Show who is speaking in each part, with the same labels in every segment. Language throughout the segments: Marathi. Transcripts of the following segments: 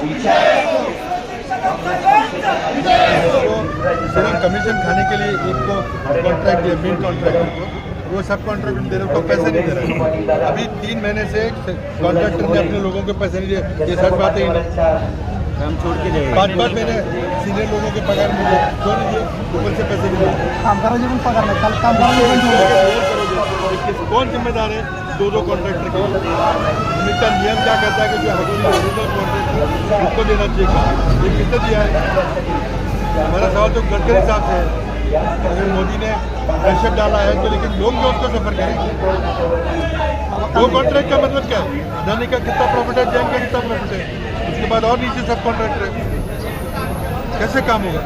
Speaker 1: Yeah.
Speaker 2: सिर्फ़ कमीशन खाने के लिए एक को कॉन्ट्रैक्ट दिया मेन कॉन्ट्रैक्टर को वो सब कॉन्ट्रैक्टर दे रहे उसको पैसे नहीं दे रहे अभी तीन महीने से कॉन्ट्रैक्टर ने अपने लोगों को पैसे नहीं दिए। ये सच बात है। ही नहीं
Speaker 3: हम छोड़ के जाएँगे
Speaker 2: पाँच पाँच महीने सीनियर लोगों के पगार मिले क्यों नहीं दिए? ऊपर से पैसे नहीं दिए।
Speaker 4: कामगारांचे पण पगार नाही। काल पण ठेवले.
Speaker 2: किस- कौन जिम्मेदार है? दो दो कॉन्ट्रैक्टर के इनका नियम क्या कहता है कि जो ओरिजिनल कॉन्ट्रैक्टर उसको देना चाहिए। ये किसने दिया? है तो गडकरी साहब से है अगर मोदी ने प्रेशर डाला है तो लेकिन लोग क्यों उसको सफ़र करेंगे। दो कॉन्ट्रैक्ट का मतलब क्या है? अदानी का कितना प्रॉफिट है जैन का कितना प्रॉफिट है? उसके बाद और नीचे सब कॉन्ट्रैक्टर है। कैसे काम होगा?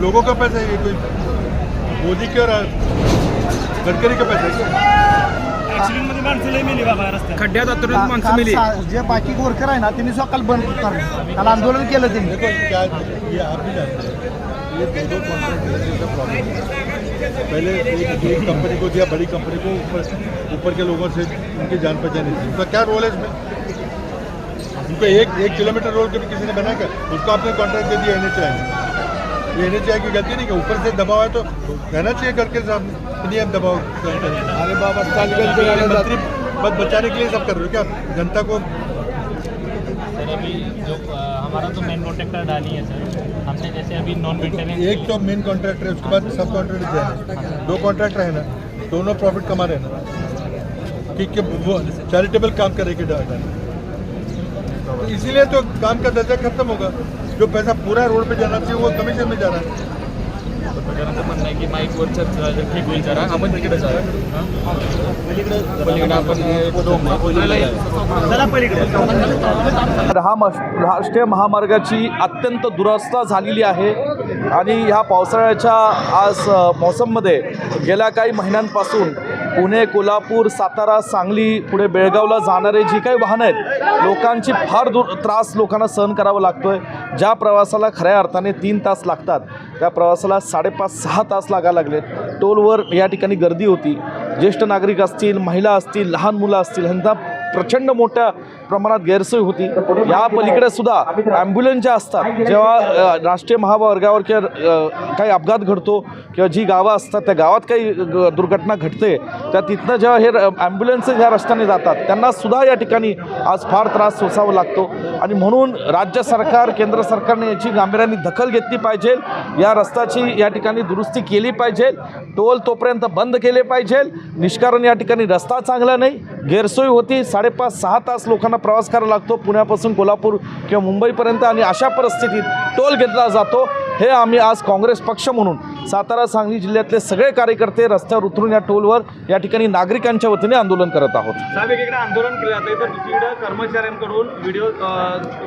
Speaker 2: लोगों का पैसा है ये कोई मोदी के और गडकरी का पैसा है।
Speaker 5: ऍक्सिडेंटमध्ये माणसं लई मेली बाबा रस्त्यात
Speaker 3: खड्ड्यात
Speaker 4: का-
Speaker 3: माणसं
Speaker 4: काल
Speaker 3: मिली।
Speaker 4: सा- जे बाकी वर्कर आहे ना त्यांनी सुद्धा बंद करले काल आंदोलन केलं त्यांनी
Speaker 2: देखो क्या ये आप भी जानते हैं। ये दो दो कॉन्ट्रैक्ट का प्रॉब्लम है पहले एक एक कंपनी को दिया बड़ी कंपनी को ऊपर ऊपर के लोगों से उनकी जान पहचान नहीं थी। उनका क्या रोल है इसमें? उनको एक एक किलोमीटर रोड कभी किसी ने बना क्या उसको आपने कॉन्ट्रैक्ट दे दिया एन एच ये एन एच की गलती नहीं कि ऊपर से दबाव है तो रहना चाहिए करके साहब नहीं अब दबाव अरे बाबा मंत्री पद बचाने के लिए सब कर रहे हो क्या? जनता को
Speaker 5: सर अभी जो हमारा तो मेन कॉन्ट्रैक्टर डाली है सर हमने जैसे अभी नॉन मेंटेनेंस
Speaker 2: एक तो मेन कॉन्ट्रैक्टर है उसके बाद सब कॉन्ट्रैक्टर है। दो कॉन्ट्रैक्टर है ना दोनों प्रॉफिट कमा रहे हैं ना। कि, कि वो चैरिटेबल काम करेगी तो इसीलिए तो काम का दर्जा खत्म होगा। जो पैसा पूरा रोड पे जाना चाहिए वो कमीशन में जा रहा है।
Speaker 5: प्रकारांचं म्हणणं आहे की माईकवर चर्चा ठीक होईल जरा. आपण तिकडे जाऊया. पलीकडे आपण
Speaker 6: हा मश राष्ट्रीय महामार्गाची अत्यंत दुरवस्था झालेली आहे. आणि ह्या पावसाळ्याच्या आज मौसममध्ये गेल्या काही महिन्यांपासून पुणे कोल्हापूर सातारा सांगली पुढे बेळगावला जाणारे जी काही वाहनं आहेत लोकांची फार दूर त्रास लोकांना सहन करावा लागतो आहे ज्या प्रवासाला खऱ्या अर्थाने तीन तास लागतात त्या प्रवासाला साडेपाच सहा तास लागायला लागलेत. टोलवर या ठिकाणी गर्दी होती. ज्येष्ठ नागरिक असतील महिला असतील लहान मुलं असतील ह्यांचा प्रचंड मोठ्या प्रमाणात गैरसोय होती. या पलीकडे सुद्धा ॲम्ब्युलन्स ज्या असतात जेव्हा राष्ट्रीय महामार्गावर किंवा काही अपघात घडतो किंवा जी गावं असतात त्या गावात काही दुर्घटना घडते त्या तिथनं जेव्हा हे ॲम्ब्युलन्स ज्या रस्त्याने जातात त्यांना सुद्धा या ठिकाणी आज फार त्रास सोसावा लागतो. आणि म्हणून राज्य सरकार केंद्र सरकारने याची गांभीर्याने दखल घेतली पाहिजे. या रस्त्याची या ठिकाणी दुरुस्ती केली पाहिजे. टोल तोपर्यंत बंद केले पाहिजे. निष्कारण या ठिकाणी रस्ता चांगला नाही. गैरसोय होती. साडेपाच सहा तास लोकांना प्रवास करावा लागतो. पुण्यापासून कोल्हापूर किंवा मुंबईपर्यंत आणि अशा परिस्थितीत टोल घेतला जातो. हे आम्ही आज काँग्रेस पक्ष म्हणून सातारा सांगली जिल्ह्यातले सगळे कार्यकर्ते रस्त्यावर उतरून या टोलवर या ठिकाणी नागरिकांच्या वतीने आंदोलन करत आहोत.
Speaker 5: साहेब एकीकडे आंदोलन केलं जात. आहे तर दुसरीकडे कर्मचाऱ्यांकडून व्हिडिओ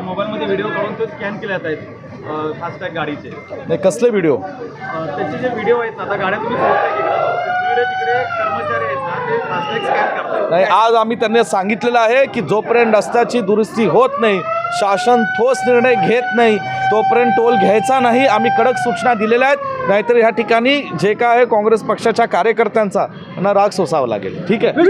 Speaker 5: मोबाईलमध्ये व्हिडिओ काढून ते स्कॅन केले जात आहेत फास्टॅग गाडीचे.
Speaker 6: नाही कसले व्हिडिओ
Speaker 5: त्याचे जे व्हिडिओ आहेत ना, आता गाड्या तुम्ही सोडताय दुसरीकडे तिकडे कर्मचारी आहेत ना ते फास्टॅग स्कॅन करतात.
Speaker 6: नाही आज आम्ही त्यांना सांगितलेलं आहे की जोपर्यंत रस्त्याची दुरुस्ती होत नाही शासन ठोस निर्णय घेत नाही तोपर्यंत टोल घ्यायचा नाही आम्ही कडक सूचना दिलेल्या आहेत. नाहीतर ह्या ठिकाणी जे काय आहे काँग्रेस पक्षाच्या कार्यकर्त्यांचा त्यांना राग सोसावा लागेल. ठीक आहे?